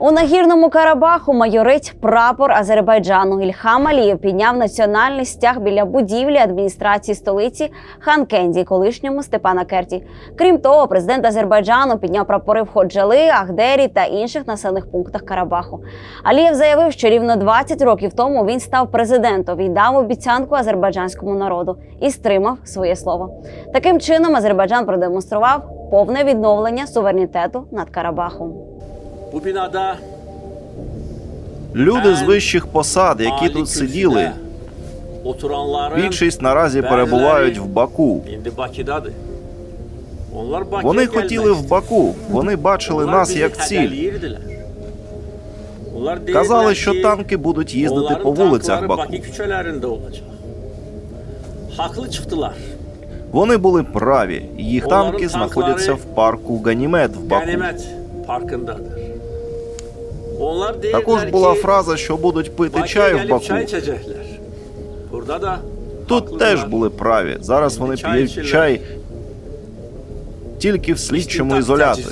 У нагірному Карабаху майорить прапор Азербайджану. Ільхам Алієв підняв національний стяг біля будівлі адміністрації столиці Ханкенді, колишньому Степана Керті. Крім того, президент Азербайджану підняв прапори в Ходжали, Ахдері та інших населених пунктах Карабаху. Алієв заявив, що рівно 20 років тому він став президентом і дав обіцянку азербайджанському народу і стримав своє слово. Таким чином, Азербайджан продемонстрував повне відновлення суверенітету над Карабахом. Bu binada Люди з вищих посад, які тут сиділи, більшість наразі перебувають в Баку. Вони хотіли в Баку. Вони бачили нас як ціль. Казали, що танки будуть їздити по вулицях Баку. Вони були праві. Їх танки знаходяться в парку Ганімед в Баку. Також була фраза, що будуть пити чай в Баку. Тут теж були праві. Зараз вони п'ють чай тільки в слідчому ізоляторі.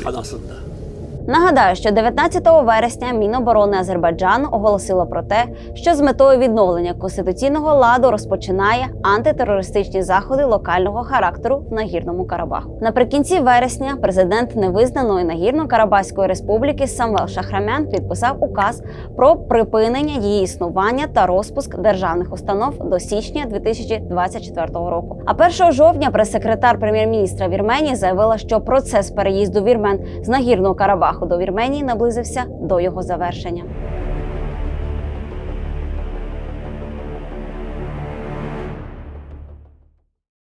Нагадаю, що 19 вересня Міноборони Азербайджану оголосило про те, що з метою відновлення конституційного ладу розпочинає антитерористичні заходи локального характеру в нагірному Карабаху. Наприкінці вересня президент невизнаної нагірно-карабахської республіки Самвел Шахрамян підписав указ про припинення її існування та розпуск державних установ до січня 2024 року. А 1 жовтня прес-секретар прем'єр-міністра Вірменії заявила, що процес переїзду вірмен з нагірного Карабаху до Вірменії наблизився до його завершення.